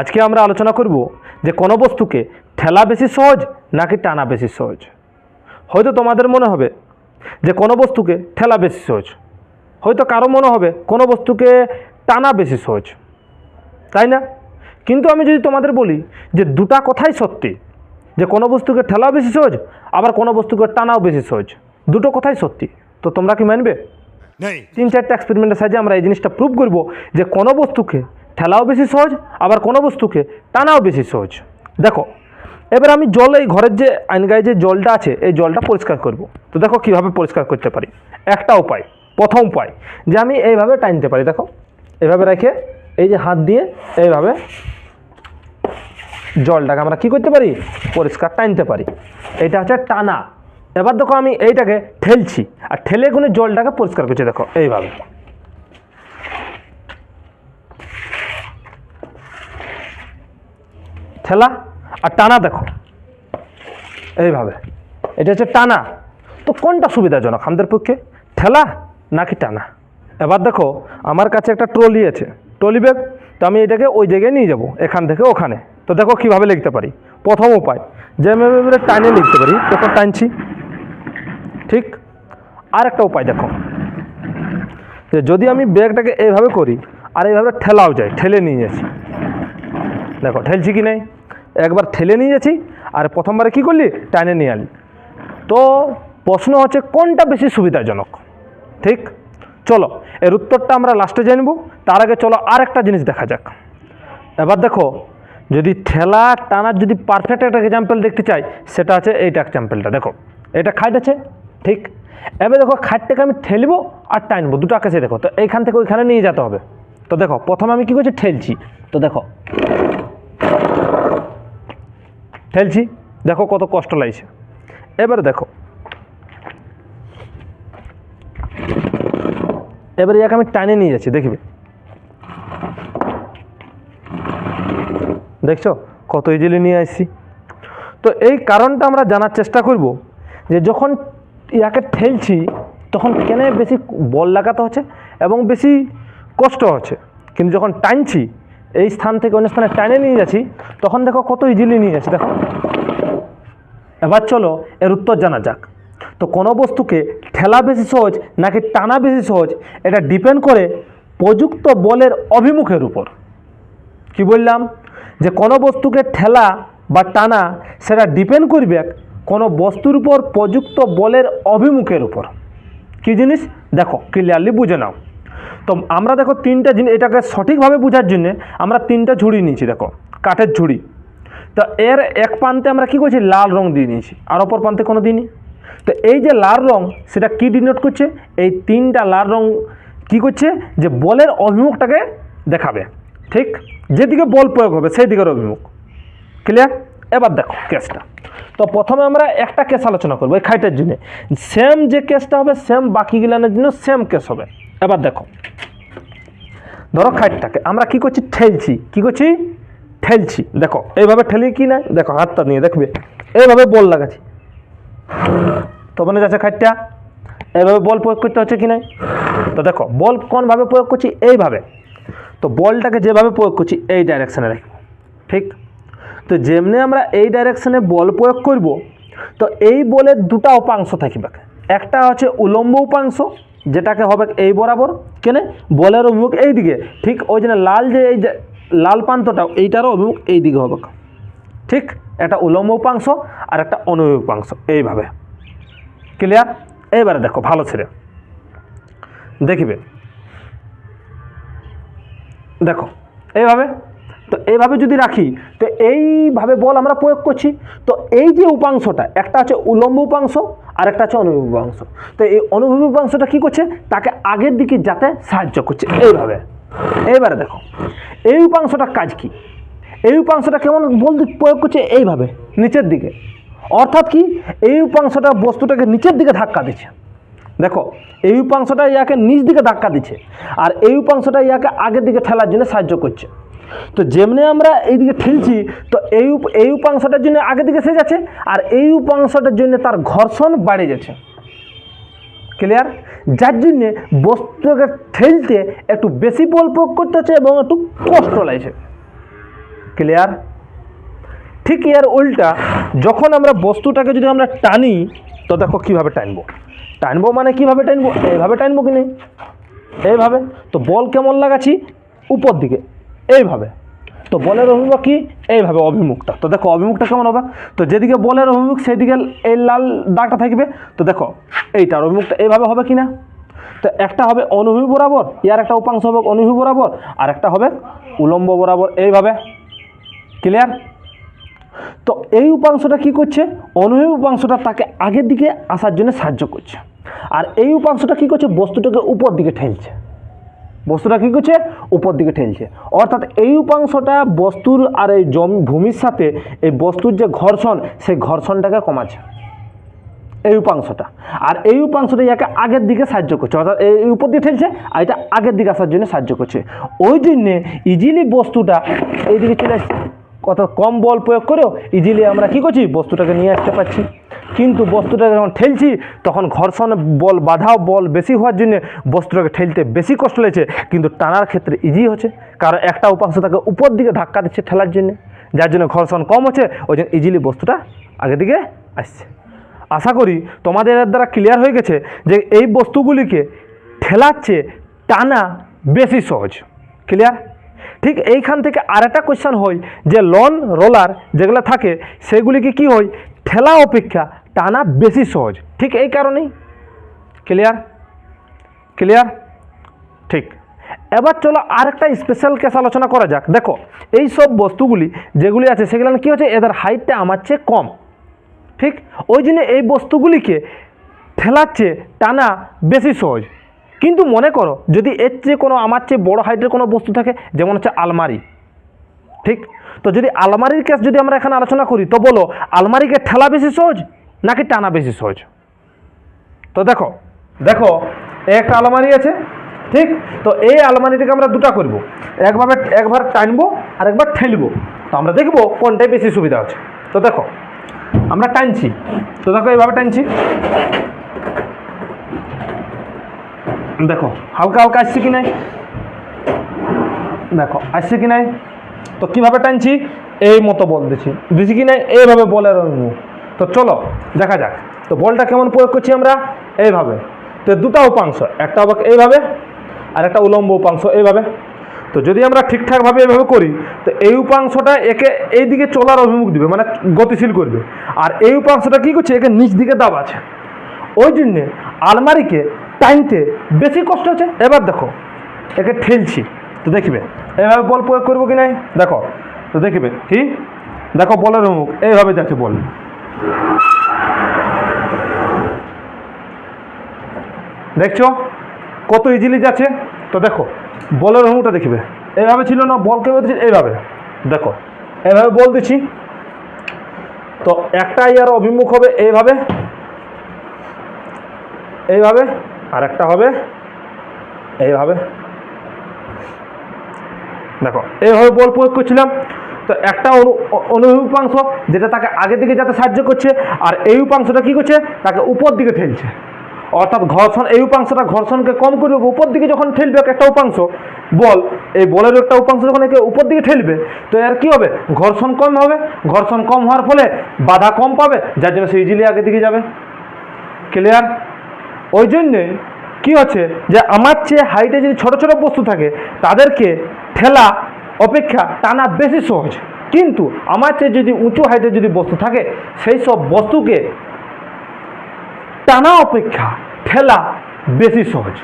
আজকে আমরা আলোচনা করব যে কোনো বস্তুকে ঠেলা বেশি সহজ নাকি টানা বেশি সহজ। হয়তো তোমাদের মনে হবে যে কোনো বস্তুকে ঠেলা বেশি সহজ। হয়তো কারও মনে হবে কোনো বস্তুকে টানা বেশি সহজ। তাই না? কিন্তু আমি যদি তোমাদের বলি যে দুটা কথাই সত্যি যে কোনো বস্তুকে ঠেলাও বেশি সহজ আবার কোনো বস্তুকে টানাও বেশি সহজ দুটো কথাই সত্যি। তো তোমরা কি মানবে? তিন চারটা এক্সপেরিমেন্টের সাহায্যে আমরা এই জিনিসটা প্রুভ করব যে কোনো বস্তুকে ঠেলাও বেশি সহজ, আবার কোনো বস্তুকে টানাও বেশি সহজ। দেখো, এবার আমি জল, এই ঘরের যে আইনগায়ে যে জলটা আছে, এই জলটা পরিষ্কার করব। তো দেখো কীভাবে পরিষ্কার করতে পারি। একটা উপায়, প্রথম উপায়, যে আমি এইভাবে টানতে পারি, দেখো, এভাবে রেখে এই যে হাত দিয়ে এইভাবে জলটাকে আমরা কি করতে পারি? পরিষ্কার টানতে পারি। এটা হচ্ছে টানা। এবার দেখো আমি এইটাকে ঠেলছি, আর ঠেলে কোনো জলটাকে পরিষ্কার করছি, দেখো, এইভাবে। ঠেলা আর টানা দেখো। এইভাবে। এটা হচ্ছে টানা। তো কোনটা সুবিধাজনক আমাদের পক্ষে? ঠেলা নাকি টানা? এবার দেখো, আমার কাছে একটা ট্রলি আছে। ট্রলি ব্যাগ, তো আমি এটাকে ওই জায়গায় নিয়ে যাব, এখান থেকে ওখানে। তো দেখো কীভাবে লিখতে পারি। প্রথম উপায় যে আমি টানে লিখতে পারি তখন টানছি। ঠিক? আর একটা উপায় দেখো। যে যদি আমি ব্যাগটাকে এইভাবে করি, আর এইভাবে ঠেলাও যায়, ঠেলে নিয়ে যাচ্ছি। দেখো, ঠেলছি কি নাই? একবার ঠেলে নিয়ে যাচ্ছি আর প্রথমবারে কি করলি? টানে নিয়ে আলি তো প্রশ্ন হচ্ছে, কোনটা বেশি সুবিধাজনক? ঠিক? চলো, এর উত্তরটা আমরা লাস্টে জানব তার আগে চলো আর একটা জিনিস দেখা যাক। এবার দেখো, যদি ঠেলা টানার যদি পারফেক্ট একটা এক্সাম্পল দেখতে চাই, সেটা আছে এইটা এক্সাম্পলটা দেখো, এটা খাট আছে, ঠিক? এবার দেখো, খাটটাকে আমি ঠেলবো আর টানবো, দুটো আকাশে। দেখো, তো এইখান থেকে ওইখানে নিয়ে যেতে হবে। তো দেখো, প্রথমে আমি কী করছি? ঠেলছি। তো দেখো ঠেলছি দেখো কত কষ্ট লাগছে। এবার দেখো। এবারে ইয়াকে আমি টানে নিয়ে যাচ্ছি, দেখবে? দেখছ? কত ইজিলি নিয়ে আসছি। তো এই কারণটা আমরা জানার চেষ্টা করব যে যখন ইয়াকে ঠেলছি, তখন কেন বেশি বল লাগাতে হচ্ছে এবং বেশি কষ্ট হচ্ছে। কিন্তু যখন টানছি এই স্থান থেকে অন্য স্থানে টানে নিয়ে যাচ্ছি। তখন দেখো কত ইজিলি নিয়ে যাচ্ছি, দেখো। এবার চলো, এর উত্তর জানা যাক। তো কোনো বস্তুকে ঠেলা বেশি সহজ নাকি টানা বেশি সহজ, এটা ডিপেন্ড করে প্রযুক্ত বলের অভিমুখের উপর। কি বললাম? যে কোনো বস্তুকে ঠেলা বা টানা, সেটা ডিপেন্ড করবে কোনো বস্তুর উপর প্রযুক্ত বলের অভিমুখের উপর। কি জিনিস? দেখো ক্লিয়ারলি বুঝে নাও। তো আমরা দেখো তিনটা জিনিস, এটাকে সঠিকভাবে বোঝার জন্যে আমরা তিনটা ঝুড়ি নিয়েছি, দেখো, কাঠের ঝুড়ি। তো এর এক প্রান্তে আমরা কি করছি? লাল রং দিয়ে নিয়েছি, আর অপর প্রান্তে কোনো দিনই তো এই যে লাল রং, সেটা কি ডিনোট করছে? এই তিনটা লাল রং কি করছে? যে বলের অভিমুখটাকে দেখাবে, ঠিক? যেদিকে বল প্রয়োগ হবে সেই দিকের অভিমুখ। ক্লিয়ার এবার দেখো কেসটা তো প্রথমে আমরা একটা কেস আলোচনা করব এই খাইটের জন্য। সেম যে কেসটা হবে সেম বাকিগুলানের জন্য সেম কেস হবে। এবার দেখো। ধরো খাইটটাকে আমরা কি করছি? ঠেলছি। কি করছি? ঠেলছি। দেখো, এইভাবে ঠেলি কি না? দেখো, হাতটা নিয়ে দেখবে। এইভাবে বল লাগাচ্ছি। তো মনে যাচ্ছে খাইটটা এইভাবে বল প্রয়োগ করতে হচ্ছে কি নাই তো দেখো, বল কোনভাবে প্রয়োগ করছি? এইভাবে। তো বলটাকে যেভাবে প্রয়োগ করছি, এই ডাইরেকশানে রাখব। ঠিক? তো যেমনি আমরা এই ডাইরেকশানে বল প্রয়োগ করব, তো এই বলের দুটা উপাংশ থাকবে। একটা হচ্ছে উলম্ব উপাংশ যেটাকে হবে এই বরাবর, কেনে? বলের অভিমুখ এই দিকে ঠিক ওই জন্য লাল যে এই যে লাল প্রান্তটা, এইটারও অভিমুখ এই দিকে হবে। ঠিক? একটা উলম্ব উপাংশ আর একটা অনুভব উপাংশ, এইভাবে। ক্লিয়ার এইবারে দেখো, ভালো ছেড়ে দেখিবে? দেখো, এইভাবে। তো এইভাবে যদি রাখি, তো এইভাবে বল আমরা প্রয়োগ করছি। তো এই যে উপাংশটা, একটা আছে উলম্ব উপাংশ আর একটা আছে অনুভূমি উপাংশ। তো এই অনুভূমি উপাংশটা কী করছে? তাকে আগের দিকে যাতে সাহায্য করছে, এইভাবে। এইবারে দেখো, এই উপাংশটার কাজ কি? এই উপাংশটা কেমন বল প্রয়োগ করছে? এইভাবে, নিচের দিকে। অর্থাৎ কি? এই উপাংশটা বস্তুটাকে নিচের দিকে ধাক্কা দিচ্ছে। দেখো, এই উপাংশটা ইয়াকে নিচ দিকে ধাক্কা দিচ্ছে আর এই উপাংশটা ইয়াকে আগের দিকে ঠেলার জন্য সাহায্য করছে। তো যেমনি আমরা এইদিকে ঠেলছি, তো এই এই উপাংশটার জন্য আগে দিকে সে যাচ্ছে, আর এই উপাংশটার জন্য তার ঘর্ষণ বাড়ে যাচ্ছে। ক্লিয়ার যার জন্যে বস্তুকে ঠেলতে একটু বেশি বল প্রয়োগ করতে হচ্ছে এবং একটু কষ্ট লাগছে। ক্লিয়ার ঠিক এর উল্টা, যখন আমরা বস্তুটাকে যদি আমরা টানি, তো দেখো কীভাবে টানবো। টানবো মানে কীভাবে টানবো? এইভাবে টানবো কি নেই? এইভাবে। তো বল কেমন লাগাচ্ছি? উপর দিকে। এইভাবে। তো বলের অভিমুখ কি? এইভাবে অভিমুখটা। তো দেখো, অভিমুখটা কেমন হবে? তো যেদিকে বলের অভিমুখ সেদিকে এই লাল দাগটা থাকবে। তো দেখো, এইটার অভিমুখটা এইভাবে হবে কি না তো একটা হবে অনুভূমি বরাবর, ইয়ার একটা উপাংশ হবে অনুভূমি বরাবর, আর একটা হবে উলম্ব বরাবর। এইভাবে। ক্লিয়ার তো এই উপাংশটা কি করছে? অনুভূমি উপাংশটা তাকে আগের দিকে আসার জন্য সাহায্য করছে। আর এই উপাংশটা কি করছে? বস্তুটাকে উপর দিকে ঠেলছে। বস্তুটা কী করছে? উপর দিকে ঠেলছে। অর্থাৎ এই উপাংশটা বস্তুর আর এই জমি, ভূমির সাথে এই বস্তুর যে ঘর্ষণ, সেই ঘর্ষণটাকে কমাচ্ছে। এই উপাংশটা। আর এই উপাংশটা ইয়াকে আগের দিকে সাহায্য করছে, অর্থাৎ এই এই উপর দিয়ে ঠেলছে, আর এটা আগের দিকে আসার জন্য সাহায্য করছে। ওই জন্যে ইজিলি বস্তুটা এইদিকে চলে আসছে। অর্থাৎ কম বল প্রয়োগ করেও ইজিলি আমরা কী করছি? বস্তুটাকে নিয়ে আসতে পারছি। কিন্তু বস্তুটাকে যখন ঠেলছি, তখন ঘর্ষণ বল, বাধাও বল বেশি হওয়ার জন্য বস্তুটাকে ঠেলতে বেশি কষ্ট লেগেছে, কিন্তু টানার ক্ষেত্রে ইজি হচ্ছে। কারণ একটা উপাংশ তাকে উপর দিকে ধাক্কা দিচ্ছে ঠেলার জন্য, যার জন্য ঘর্ষণ কম হচ্ছে, ওই জন্য ইজিলি বস্তুটা আগের দিকে আসছে। আশা করি তোমাদের দ্বারা ক্লিয়ার হয়ে গেছে যে এই বস্তুগুলিকে ঠেলাচ্ছে টানা বেশি সহজ। ক্লিয়ার ঠিক এইখান থেকে আরেকটা কোয়েশ্চেন হয় যে লন রোলার যেগুলো থাকে, সেগুলিকে কি হয়? ঠেলা অপেক্ষা টানা বেশি সহজ। ঠিক এই কারণেই। ক্লিয়ার ক্লিয়ার ঠিক। এবার চলো আরেকটা স্পেশাল কেস আলোচনা করা যাক। দেখো, এই সব বস্তুগুলি যেগুলি আছে, সেগুলো কী হচ্ছে? এদের হাইটটা আমার চেয়ে কম। ঠিক? ওই জন্য এই বস্তুগুলিকে ঠেলাচ্ছে টানা বেশি সহজ। কিন্তু মনে করো, যদি এর চেয়ে কোনো, আমার চেয়ে বড় হাইটের কোনো বস্তু থাকে, যেমন হচ্ছে আলমারি। ঠিক? তো যদি আলমারির কেস যদি আমরা এখানে আলোচনা করি, তো বলো, আলমারিকে ঠেলা বেশি সহজ? নাকি টানা বেশি সহজ? তো দেখো দেখো, একটা আলমারি আছে, ঠিক? তো এই আলমারিটাকে আমরা দুটা করব। একভাবে একবার টানবো আর একবার ঠেলবো। তো আমরা দেখব কোনটায় বেশি সুবিধা হচ্ছে। তো দেখো, আমরা টানছি। তো দেখো, এইভাবে টানছি। দেখো, হালকা হালকা আসছে কি নাই? দেখো, আসছে কি নাই? তো কীভাবে টানছি? এই মতো বল দিচ্ছি দিচ্ছি কি নাই? এইভাবে বলের মুখ তো চলো, দেখা যাক। তো বলটা কেমন প্রয়োগ করছি আমরা? এইভাবে। তো দুটা উপাংশ, একটা এইভাবে আর একটা উলম্ব উপাংশ এইভাবে। তো যদি আমরা ঠিকঠাকভাবে এভাবে করি, তো এই উপাংশটা একে এই দিকে চলার অভিমুখ দিবে মানে গতিশীল করবে। আর এই উপাংশটা কী করছে? একে নিচ দিকে দাব আছে। ওই জন্যে আলমারিকে টাইনতে বেশি কষ্ট হচ্ছে। এবার দেখো, একে ঠেলছি। তো দেখবে এভাবে বল প্রয়োগ করব কি নাই? দেখো, তো দেখবে, কি? দেখো বলের মুখ এইভাবে যাচ্ছে বল। দেখছ? কত ইজিলি যাচ্ছে? তো দেখো, বলের মুখটা দেখবে। এইভাবে ছিল না, বল দিচ্ছি এইভাবে। দেখো এইভাবে বল দিচ্ছি। তো একটা ইয়ার অভিমুখ হবে এইভাবে। এইভাবে, আর একটা হবে এইভাবে। দেখো, এইভাবে বল প্রয়োগ করছিলাম। তো একটা অনু- উপাংশ যেটা তাকে আগের দিকে যাতে সাহায্য করছে, আর এই উপাংশটা কী করছে? তাকে উপর দিকে ঠেলছে। অর্থাৎ ঘর্ষণ, এই উপাংশটা ঘর্ষণকে কম করবে, উপর দিকে যখন ঠেলবে একটা উপাংশ বল, এই বলের একটা উপাংশ যখন একে উপর দিকে ঠেলবে, তো এর কী হবে? ঘর্ষণ কম হবে। ঘর্ষণ কম হওয়ার ফলে বাধা কম পাবে, যার জন্য সে ইজিলি আগে দিকে যাবে। ক্লিয়ার ওই জন্যে কী হচ্ছে? যে আমার চেয়ে হাইটে যদি ছোট ছোট বস্তু থাকে, তাদেরকে ঠেলা অপেক্ষা টানা বেশি সহজ। কিন্তু আমার চেয়ে যদি উঁচু হাইটে যদি বস্তু থাকে, সেই সব বস্তুকে টানা অপেক্ষা ঠেলা বেশি সহজ।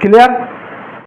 ক্লিয়ার